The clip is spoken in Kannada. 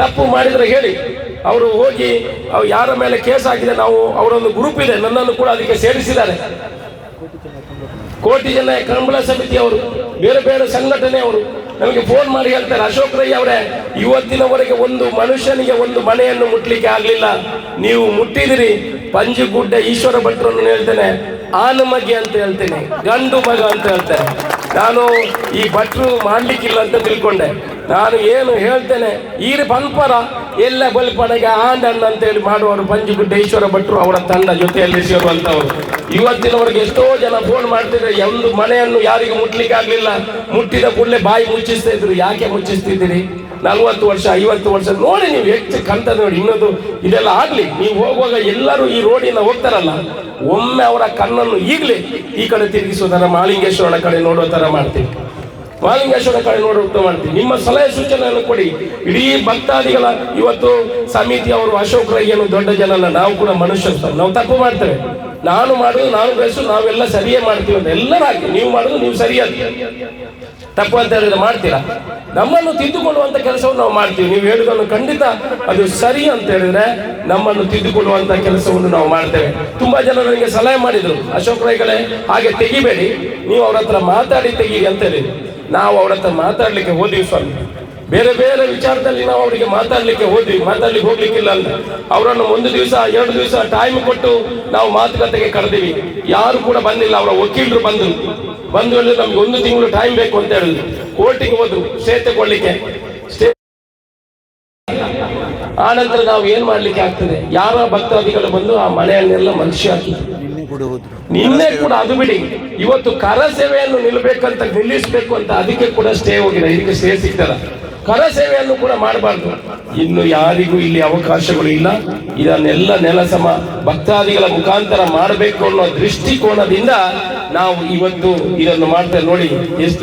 ತಪ್ಪು ಮಾಡಿದ್ರೆ ಹೇಳಿ. ಅವರು ಹೋಗಿ ಅವ್ರು ಯಾರ ಮೇಲೆ ಕೇಸ್ ಆಗಿದೆ ನಾವು ಅವರೊಂದು ಗ್ರೂಪ್ ಇದೆ, ನನ್ನನ್ನು ಕೂಡ ಅದಕ್ಕೆ ಸೇರಿಸಿದ್ದಾರೆ. ಕೋಟಿ ಜನ ಕಂಬಳ ಸಮಿತಿಯವರು ಬೇರೆ ಬೇರೆ ಸಂಘಟನೆಯವರು ನಮಗೆ ಫೋನ್ ಮಾಡಿ ಹೇಳ್ತಾರೆ, ಅಶೋಕ್ ರೈ ಅವರೇ, ಇವತ್ತಿನವರೆಗೆ ಒಂದು ಮನುಷ್ಯನಿಗೆ ಒಂದು ಮನೆಯನ್ನು ಮುಟ್ಲಿಕ್ಕೆ ಆಗಲಿಲ್ಲ. ನೀವು ಮುಟ್ಟಿದಿರಿ. ಪಂಜುಗುಡ್ಡ ಈಶ್ವರ ಭಟ್ರನ್ನು ಹೇಳ್ತೇನೆ, ಆನಮಗೆ ಅಂತ ಹೇಳ್ತೇನೆ, ಗಂಡು ಮಗ ಅಂತ ಹೇಳ್ತೇನೆ ನಾನು ಈ ಭಟ್ರು ಮಾಡ್ಲಿಕ್ಕಿಲ್ಲ ಅಂತ ತಿಳ್ಕೊಂಡೆ. ನಾನು ಏನು ಹೇಳ್ತೇನೆ, ಈರು ಪಂಪರ, ಎಲ್ಲ ಬಲ್ಪನೆಗೆ ಆಂಡಣ್ಣ ಅಂತ ಹೇಳಿ ಮಾಡುವವರು ಪಂಜುಗುಡ್ಡ ಈಶ್ವರ ಭಟ್ರು ಅವರ ತಂಡ ಜೊತೆಯಲ್ಲಿ ಸೇರುವಂತವರು ಇವತ್ತಿನವರೆಗೆ ಎಷ್ಟೋ ಜನ ಫೋನ್ ಮಾಡ್ತಿದ್ರೆ ಒಂದು ಮನೆಯನ್ನು ಯಾರಿಗೂ ಮುಟ್ಲಿಕ್ಕೆ ಆಗ್ಲಿಲ್ಲ. ಮುಟ್ಟಿದ ಕೂಡಲೇ ಬಾಯಿ ಮುಚ್ಚಿಸ್ತಾ ಇದ್ರು. ಯಾಕೆ ಮುಚ್ಚಿಸ್ತಿದ್ದೀರಿ? ನಲ್ವತ್ತು ವರ್ಷ, ಐವತ್ತು ವರ್ಷ, ನೋಡಿ ನೀವು ಹೆಚ್ಚು ಕಂತ ನೋಡಿ, ಇನ್ನೊಂದು ಇದೆಲ್ಲ ಆಗ್ಲಿ. ನೀವು ಹೋಗುವಾಗ ಎಲ್ಲರೂ ಈ ರೋಡಿನ ಹೋಗ್ತಾರಲ್ಲ, ಒಮ್ಮೆ ಅವರ ಕಣ್ಣನ್ನು ಈಗಲೇ ಈ ಕಡೆ ತಿರುಗಿಸೋದರ ಮಾಳಿಂಗೇಶ್ವರನ ಕಡೆ ನೋಡೋ ಥರ ಮಾಡ್ತೀವಿ. ಮಾಲಿಂಗೇಶ್ವರ ಕಡೆ ನೋಡುವಂತ ಮಾಡ್ತೀವಿ ನಿಮ್ಮ ಸಲಹೆ ಸೂಚನೆಯನ್ನು ಕೊಡಿ. ಇಡೀ ಭಕ್ತಾದಿಗಳ ಇವತ್ತು ಸಮಿತಿ ಅವರು ಅಶೋಕ್ ಏನು ದೊಡ್ಡ ಜನಲ್ಲ ನಾವು ಕೂಡ ಮನುಷ್ಯರು. ನಾವು ತಪ್ಪು ಮಾಡ್ತೇವೆ. ನಾನು ಮಾಡುದು, ನಾನು ಬಯಸು ನಾವೆಲ್ಲ ಸರಿಯೇ ಮಾಡ್ತೀವಿ ಅಂತ ಎಲ್ಲರಾಗಿ ನೀವು ಮಾಡುದು, ನೀವು ಸರಿಯಾಗಿ ತಪ್ಪು ಅಂತ ಹೇಳಿದ್ರೆ ಮಾಡ್ತೀರಾ? ನಮ್ಮನ್ನು ತಿದ್ದುಕೊಳ್ಳುವಂತ ಕೆಲಸವನ್ನು ನಾವು ಮಾಡ್ತೀವಿ. ನೀವು ಹೇಳುದನ್ನು ಖಂಡಿತ ಅದು ಸರಿ ಅಂತ ಹೇಳಿದ್ರೆ ನಮ್ಮನ್ನು ತಿದ್ದುಕೊಳ್ಳುವಂತ ಕೆಲಸವನ್ನು ನಾವು ಮಾಡ್ತೇವೆ. ತುಂಬಾ ಜನ ನನಗೆ ಸಲಹೆ ಮಾಡಿದ್ರು. ಅಶೋಕ್ ರೈಗಳೇ, ಹಾಗೆ ತೆಗಿಬೇಡಿ. ನೀವು ಅವರ ಹತ್ರ ಮಾತಾಡಿ ತೆಗೀರಿ ಅಂತ ಹೇಳಿದ್ರು. ನಾವು ಅವ್ರ ಹತ್ರ ಮಾತಾಡ್ಲಿಕ್ಕೆ ಹೋದ್ವಿ ಸ್ವಾಮಿ. ಬೇರೆ ಬೇರೆ ವಿಚಾರದಲ್ಲಿ ನಾವು ಅವರಿಗೆ ಮಾತಾಡ್ಲಿಕ್ಕೆ ಹೋದ್ವಿ. ಮಾತಾಡ್ಲಿಕ್ಕೆ ಹೋಗ್ಲಿಕ್ಕಿಲ್ಲ ಅಂತ ಅವರನ್ನು ಒಂದು ದಿವಸ, ಎರಡು ದಿವಸ ಟೈಮ್ ಕೊಟ್ಟು ನಾವು ಮಾತುಕತೆಗೆ ಕರೆದಿವಿ. ಯಾರು ಕೂಡ ಬಂದಿಲ್ಲ. ಅವರ ವಕೀಲರು ಬಂದರು ಬಂದು ಹೇಳಿದ್ರೆ ನಮ್ಗೆ ಒಂದು ತಿಂಗಳು ಟೈಮ್ ಬೇಕು ಅಂತ ಹೇಳಿದ್ರು. ಕೋರ್ಟಿಗೆ ಹೋದ್ರು. ಸ್ಟೇ ಆ ನಂತರ ನಾವು ಏನ್ ಮಾಡ್ಲಿಕ್ಕೆ ಆಗ್ತದೆ? ಯಾರ ಭಕ್ತಾದಿಗಳು ಬಂದು ಆ ಮನೆಯನ್ನೆಲ್ಲ ಮನುಷ್ಯ ಹಾಕಿದ್ರು ಕೂಡ ಹೋದ್ರು ನಿನ್ನೆ ಕೂಡ ಅದು ಬಿಡಿ. ಇವತ್ತು ಕರ ಸೇವೆಯನ್ನು ನಿಲ್ಲಬೇಕಂತ ನಿಲ್ಲಿಸಬೇಕು ಅಂತ ಅದಕ್ಕೆ ಕೂಡ ಸ್ಟೇ ಹೋಗಿಲ್ಲ ಇದಕ್ಕೆ ಸ್ಟೇ ಸಿಗ್ತದ ಕರ ಸೇವೆಯನ್ನು ಕೂಡ ಮಾಡಬಾರ್ದು. ಇನ್ನು ಯಾರಿಗೂ ಇಲ್ಲಿ ಅವಕಾಶಗಳು ಇಲ್ಲ. ಇದನ್ನೆಲ್ಲ ನೆಲಸಮ ಭಕ್ತಾದಿಗಳ ಮುಖಾಂತರ ಮಾಡಬೇಕು ಅನ್ನೋ ದೃಷ್ಟಿಕೋನದಿಂದ ನಾವು ಇವತ್ತು ಇದನ್ನು ಮಾಡ್ತೇವೆ ನೋಡಿ. ಎಷ್ಟು